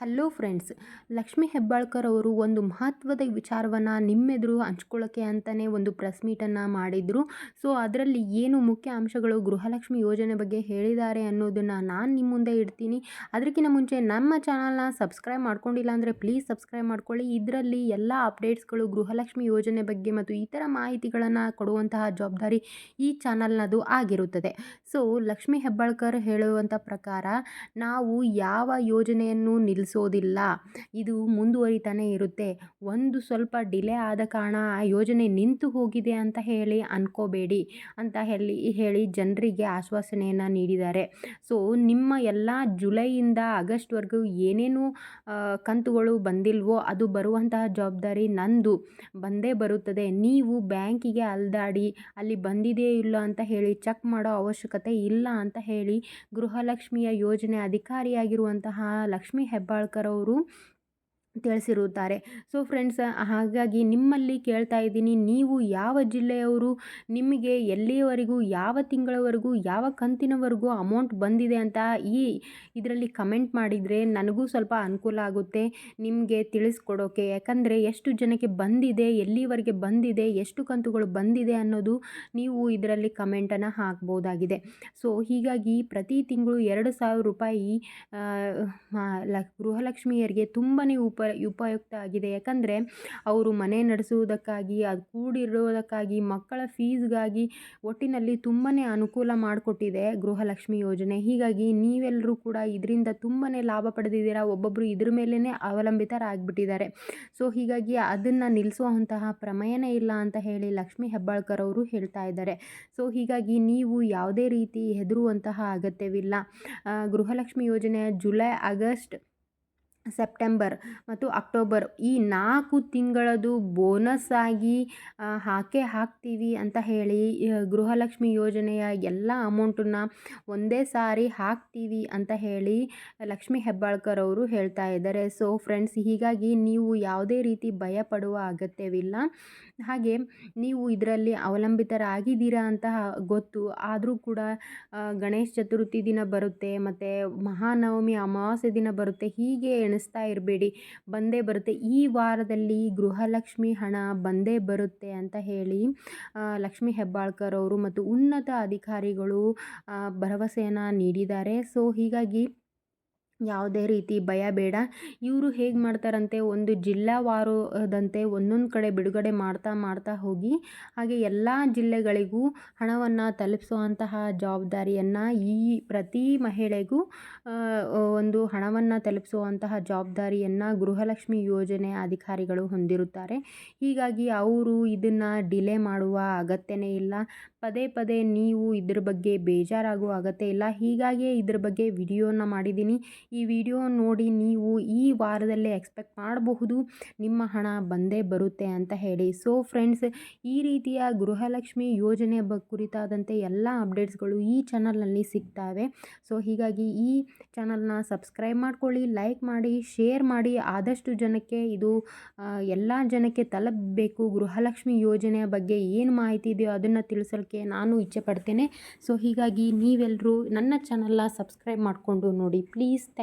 Hello friends, Lakshmi Hebbalkar ಅವರು ಒಂದು ಮಹತ್ವದ ವಿಚಾರವನ್ನು ನಿಮ್ಮೆದುರು ಹಂಚ್ಕೊಳ್ಳೋಕ್ಕೆ ಅಂತಲೇ ಒಂದು ಪ್ರೆಸ್ ಮೀಟನ್ನು ಮಾಡಿದರು. ಸೊ, ಅದರಲ್ಲಿ ಏನು ಮುಖ್ಯ ಅಂಶಗಳು ಗೃಹಲಕ್ಷ್ಮಿ ಯೋಜನೆ ಬಗ್ಗೆ ಹೇಳಿದ್ದಾರೆ ಅನ್ನೋದನ್ನು ನಾನು ನಿಮ್ಮ ಮುಂದೆ ಇಡ್ತೀನಿ. ಅದಕ್ಕಿಂತ ಮುಂಚೆ ನಮ್ಮ ಚಾನಲ್ನ ಸಬ್ಸ್ಕ್ರೈಬ್ ಮಾಡ್ಕೊಂಡಿಲ್ಲ ಅಂದರೆ ಪ್ಲೀಸ್ ಸಬ್ಸ್ಕ್ರೈಬ್ ಮಾಡ್ಕೊಳ್ಳಿ. ಇದರಲ್ಲಿ ಎಲ್ಲ ಅಪ್ಡೇಟ್ಸ್ಗಳು ಗೃಹಲಕ್ಷ್ಮಿ ಯೋಜನೆ ಬಗ್ಗೆ ಮತ್ತು ಇತರ ಮಾಹಿತಿಗಳನ್ನು ಕೊಡುವಂತಹ ಜವಾಬ್ದಾರಿ ಈ ಚಾನಲ್ನದು ಆಗಿರುತ್ತದೆ. ಸೊ, ಲಕ್ಷ್ಮೀ ಹೆಬ್ಬಾಳ್ಕರ್ ಹೇಳುವಂಥ ಪ್ರಕಾರ ನಾವು ಯಾವ ಯೋಜನೆಯನ್ನು ನಿಲ್ಲಿಸೋದಿಲ್ಲ ಇದು ಮುಂದುವರಿತಾನೆ ಇರುತ್ತೆ. ಒಂದು ಸ್ವಲ್ಪ ಡಿಲೇ ಆದ ಕಾರಣ ಆ ಯೋಜನೆ ನಿಂತು ಹೋಗಿದೆ ಅಂತ ಹೇಳಿ ಅನ್ಕೋಬೇಡಿ ಅಂತ ಹೇಳಿ ಹೇಳಿ ಜನರಿಗೆ ಆಶ್ವಾಸನೆಯನ್ನು ನೀಡಿದ್ದಾರೆ. ಸೊ ನಿಮ್ಮ ಎಲ್ಲ ಜುಲೈಯಿಂದ ಆಗಸ್ಟ್ವರೆಗೂ ಏನೇನು ಕಂತುಗಳು ಬಂದಿಲ್ವೋ ಅದು ಬರುವಂತಹ ಜವಾಬ್ದಾರಿ ನಂದು. ಬಂದೇ ಬರುತ್ತದೆ. ನೀವು ಬ್ಯಾಂಕಿಗೆ ಅಲ್ದಾಡಿ, ಅಲ್ಲಿ ಬಂದಿದೆಯೇ ಇಲ್ಲ ಅಂತ ಹೇಳಿ ಚೆಕ್ ಮಾಡೋ ಅವಶ್ಯಕತೆ ಇಲ್ಲ ಅಂತ ಹೇಳಿ ಗೃಹಲಕ್ಷ್ಮಿಯ ಯೋಜನೆ ಅಧಿಕಾರಿಯಾಗಿರುವಂತಹ ಲಕ್ಷ್ಮೀ ಹೆಬ್ಬಾಳ್ಕರ್ ಅವರು ತಿಳಿಸಿರುತ್ತಾರೆ. ಸೊ ಫ್ರೆಂಡ್ಸ್ ಹಾಗಾಗಿ ನಿಮ್ಮಲ್ಲಿ ಕೇಳ್ತಾ ಇದ್ದೀನಿ, ನೀವು ಯಾವ ಜಿಲ್ಲೆಯವರು, ನಿಮಗೆ ಎಲ್ಲಿಯವರೆಗೂ, ಯಾವ ತಿಂಗಳವರೆಗೂ, ಯಾವ ಕಂತಿನವರೆಗೂ ಅಮೌಂಟ್ ಬಂದಿದೆ ಅಂತ ಈ ಇದರಲ್ಲಿ ಕಮೆಂಟ್ ಮಾಡಿದರೆ ನನಗೂ ಸ್ವಲ್ಪ ಅನುಕೂಲ ಆಗುತ್ತೆ, ನಿಮಗೆ ತಿಳಿಸ್ಕೊಡೋಕೆ. ಯಾಕಂದರೆ ಎಷ್ಟು ಜನಕ್ಕೆ ಬಂದಿದೆ, ಎಲ್ಲಿವರೆಗೆ ಬಂದಿದೆ, ಎಷ್ಟು ಕಂತುಗಳು ಬಂದಿದೆ ಅನ್ನೋದು ನೀವು ಇದರಲ್ಲಿ ಕಮೆಂಟನ್ನು ಹಾಕ್ಬೋದಾಗಿದೆ. ಸೊ ಹೀಗಾಗಿ ಪ್ರತಿ ತಿಂಗಳು ಎರಡು ಸಾವಿರ ರೂಪಾಯಿ ಗೃಹಲಕ್ಷ್ಮಿಯರಿಗೆ ತುಂಬಾ ಉಪ ಉಪಯುಕ್ತ ಆಗಿದೆ. ಯಾಕಂದರೆ ಅವರು ಮನೆ ನಡೆಸುವುದಕ್ಕಾಗಿ, ಅದು ಕೂಡಿರೋದಕ್ಕಾಗಿ, ಮಕ್ಕಳ ಫೀಸ್ಗಾಗಿ ಒಟ್ಟಿನಲ್ಲಿ ತುಂಬಾ ಅನುಕೂಲ ಮಾಡಿಕೊಟ್ಟಿದೆ ಗೃಹಲಕ್ಷ್ಮಿ ಯೋಜನೆ. ಹೀಗಾಗಿ ನೀವೆಲ್ಲರೂ ಕೂಡ ಇದರಿಂದ ತುಂಬಾ ಲಾಭ ಪಡೆದಿದ್ದೀರಾ ಒಬ್ಬೊಬ್ಬರು ಇದ್ರ ಮೇಲೇ ಅವಲಂಬಿತರಾಗಿಬಿಟ್ಟಿದ್ದಾರೆ. ಸೊ, ಹೀಗಾಗಿ ಅದನ್ನು ನಿಲ್ಲಿಸುವಂತಹ ಪ್ರಮೇಯನೇ ಇಲ್ಲ ಅಂತ ಹೇಳಿ ಲಕ್ಷ್ಮೀ ಹೆಬ್ಬಾಳ್ಕರ್ ಅವರು ಹೇಳ್ತಾ ಇದ್ದಾರೆ. ಸೊ, ಹೀಗಾಗಿ ನೀವು ಯಾವುದೇ ರೀತಿ ಹೆದರುವಂತಹ ಅಗತ್ಯವಿಲ್ಲ. ಗೃಹಲಕ್ಷ್ಮಿ ಯೋಜನೆ ಜುಲೈ ಆಗಸ್ಟ್ ಸೆಪ್ಟೆಂಬರ್ ಮತ್ತು ಅಕ್ಟೋಬರ್ ಈ ನಾಲ್ಕು ತಿಂಗಳದು ಬೋನಸ್ ಆಗಿ ಹಾಕೇ ಹಾಕ್ತೀವಿ ಅಂತ ಹೇಳಿ ಗೃಹಲಕ್ಷ್ಮಿ ಯೋಜನೆಯ ಎಲ್ಲ ಅಮೌಂಟನ್ನು ಒಂದೇ ಸಾರಿ ಹಾಕ್ತೀವಿ ಅಂತ ಹೇಳಿ ಲಕ್ಷ್ಮಿ ಹೆಬ್ಬಾಳ್ಕರ್ ಅವರು ಹೇಳ್ತಾ ಇದ್ದಾರೆ. ಸೊ ಫ್ರೆಂಡ್ಸ್ ಹೀಗಾಗಿ ನೀವು ಯಾವುದೇ ರೀತಿ ಭಯ ಪಡುವ ಅಗತ್ಯವಿಲ್ಲ. ಹಾಗೆ ನೀವು ಇದರಲ್ಲಿ ಅವಲಂಬಿತರಾಗಿದ್ದೀರಾ ಅಂತ ಗೊತ್ತು. ಆದರೂ ಕೂಡ ಗಣೇಶ ಚತುರ್ಥಿ ದಿನ ಬರುತ್ತೆ, ಮತ್ತು ಮಹಾನವಮಿ ಅಮಾವಾಸ್ಯೆ ದಿನ ಬರುತ್ತೆ, ಹೀಗೆ ಎಣಿಸ್ತಾ ಇರಬೇಡಿ. ಬಂದೇ ಬರುತ್ತೆ. ಈ ವಾರದಲ್ಲಿ ಗೃಹಲಕ್ಷ್ಮಿ ಹಣ ಬಂದೇ ಬರುತ್ತೆ ಅಂತ ಹೇಳಿ ಲಕ್ಷ್ಮಿ ಹೆಬ್ಬಾಳ್ಕರ್ ಅವರು ಮತ್ತು ಉನ್ನತ ಅಧಿಕಾರಿಗಳು ಭರವಸೆಯನ್ನು ನೀಡಿದ್ದಾರೆ. ಸೊ, ಹೀಗಾಗಿ ಯಾವುದೇ ರೀತಿ ಭಯ ಬೇಡ. ಇವರು ಹೇಗೆ ಮಾಡ್ತಾರಂತೆ, ಒಂದು ಜಿಲ್ಲಾವಾರುದಂತೆ ಒಂದೊಂದು ಕಡೆ ಬಿಡುಗಡೆ ಮಾಡ್ತಾ ಮಾಡ್ತಾ ಹೋಗಿ, ಹಾಗೆ ಎಲ್ಲ ಜಿಲ್ಲೆಗಳಿಗೂ ಹಣವನ್ನು ತಲುಪಿಸುವಂತಹ ಜವಾಬ್ದಾರಿಯನ್ನು ಈ ಪ್ರತಿ ಮಹಿಳೆಗೂ ಒಂದು ಹಣವನ್ನು ತಲುಪಿಸುವಂತಹ ಜವಾಬ್ದಾರಿಯನ್ನು ಗೃಹಲಕ್ಷ್ಮಿ ಯೋಜನೆ ಅಧಿಕಾರಿಗಳು ಹೊಂದಿರುತ್ತಾರೆ. ಹೀಗಾಗಿ ಅವರು ಇದನ್ನು ಡಿಲೇ ಮಾಡುವ ಅಗತ್ಯನೇ ಇಲ್ಲ. ಪದೇ ಪದೇ ನೀವು ಇದ್ರ ಬಗ್ಗೆ ಬೇಜಾರಾಗುವ ಅಗತ್ಯ ಇಲ್ಲ. ಹೀಗಾಗಿಯೇ ಇದ್ರ ಬಗ್ಗೆ ವಿಡಿಯೋನ ಮಾಡಿದ್ದೀನಿ. ಈ ವಿಡಿಯೋ ನೋಡಿ ನೀವು ಈ ವಾರದಲ್ಲೇ ಎಕ್ಸ್ಪೆಕ್ಟ್ ಮಾಡಬಹುದು ನಿಮ್ಮ ಹಣ ಬಂದೇ ಬರುತ್ತೆ ಅಂತ ಹೇಳಿ. ಸೊ ಫ್ರೆಂಡ್ಸ್, ಈ ರೀತಿಯ ಗೃಹಲಕ್ಷ್ಮಿ ಯೋಜನೆ ಬ, ಕುರಿತಾದಂತೆ ಎಲ್ಲ ಅಪ್ಡೇಟ್ಸ್ಗಳು ಈ ಚಾನಲ್ನಲ್ಲಿ ಸಿಗ್ತವೆ. ಸೊ ಹೀಗಾಗಿ ಈ ಚಾನಲ್ನ ಸಬ್ಸ್ಕ್ರೈಬ್ ಮಾಡ್ಕೊಳ್ಳಿ, ಲೈಕ್ ಮಾಡಿ, ಶೇರ್ ಮಾಡಿ. ಆದಷ್ಟು ಜನಕ್ಕೆ ಇದು ಎಲ್ಲ ಜನಕ್ಕೆ ತಲುಪಬೇಕು. ಗೃಹಲಕ್ಷ್ಮಿ ಯೋಜನೆಯ ಬಗ್ಗೆ ಏನು ಮಾಹಿತಿ ಇದೆಯೋ ಅದನ್ನು ತಿಳಿಸೋಕ್ಕೆ ನಾನು ಇಚ್ಛೆ ಪಡ್ತೇನೆ. ಸೊ ಹೀಗಾಗಿ ನೀವೆಲ್ಲರೂ ನನ್ನ ಚಾನಲ್ನ ಸಬ್ಸ್ಕ್ರೈಬ್ ಮಾಡಿಕೊಂಡು ನೋಡಿ. Please thank